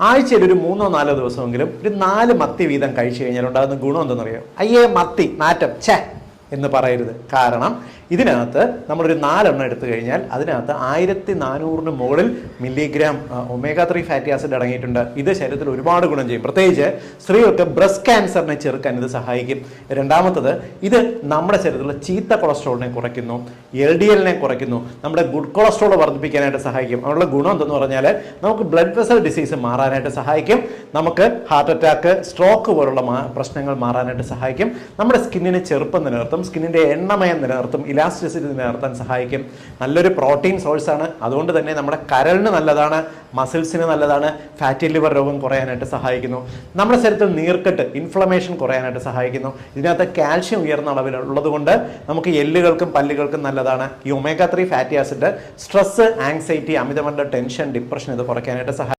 ആഴ്ചയിൽ ഒരു മൂന്നോ നാലോ ദിവസമെങ്കിലും ഒരു നാല് മത്തി വീതം കഴിച്ചു കഴിഞ്ഞാൽ ഉണ്ടാകുന്ന ഗുണം എന്തെന്നറിയോ? അയ്യേ മത്തി നാറ്റം ഛേ. എന്ന് പറയരുത്. കാരണം ഇതിനകത്ത് നമ്മളൊരു നാലെണ്ണം എടുത്തു കഴിഞ്ഞാൽ അതിനകത്ത് ആയിരത്തി നാനൂറിന് മുകളിൽ milligram omega three fatty acid അടങ്ങിയിട്ടുണ്ട്. ഇത് ശരീരത്തിൽ ഒരുപാട് ഗുണം ചെയ്യും. പ്രത്യേകിച്ച് സ്ത്രീകൾക്ക് ബ്രസ്റ്റ് ക്യാൻസറിനെ ചെറുക്കാൻ ഇത് സഹായിക്കും. രണ്ടാമത്തത് ഇത് നമ്മുടെ ശരീരത്തിലുള്ള ചീത്ത കൊളസ്ട്രോളിനെ കുറയ്ക്കുന്നു. എൽ ഡി എല്ലിനെ കുറയ്ക്കുന്നു. നമ്മുടെ ഗുഡ് കൊളസ്ട്രോൾ വർദ്ധിപ്പിക്കാനായിട്ട് സഹായിക്കും. അതിനുള്ള ഗുണം എന്തെന്ന് പറഞ്ഞാൽ നമുക്ക് ബ്ലഡ് വെസൽ ഡിസീസ് മാറാനായിട്ട് സഹായിക്കും. നമുക്ക് ഹാർട്ട് അറ്റാക്ക് സ്ട്രോക്ക് പോലുള്ള പ്രശ്നങ്ങൾ മാറാനായിട്ട് സഹായിക്കും. നമ്മുടെ സ്കിന്നിനെ ചെറുപ്പം നിലനിർത്തും. സ്കിന്നിന്റെ എണ്ണമയം നിലനിർത്തും ഇലാസ്റ്റിസിറ്റി നിലനിർത്താൻ സഹായിക്കും. നല്ലൊരു പ്രോട്ടീൻ സോഴ്സാണ് അതുകൊണ്ട് തന്നെ നമ്മുടെ കരളിന് നല്ലതാണ് മസിൽസിന് നല്ലതാണ് ഫാറ്റി ലിവർ രോഗം കുറയാനായിട്ട് സഹായിക്കുന്നു. നമ്മുടെ ശരീരത്തിൽ നീർക്കെട്ട് ഇൻഫ്ലമേഷൻ കുറയാനായിട്ട് സഹായിക്കുന്നു. ഇതിനകത്ത് കാൽഷ്യം ഉയർന്ന അളവിലുള്ളത് കൊണ്ട് നമുക്ക് എല്ലുകൾക്കും പല്ലുകൾക്കും നല്ലതാണ്. ഈ omega three fatty acid stress anxiety അമിതമായ ടെൻഷൻ ഡിപ്രഷൻ ഇത് കുറയ്ക്കാനായിട്ട് സഹായിക്കും.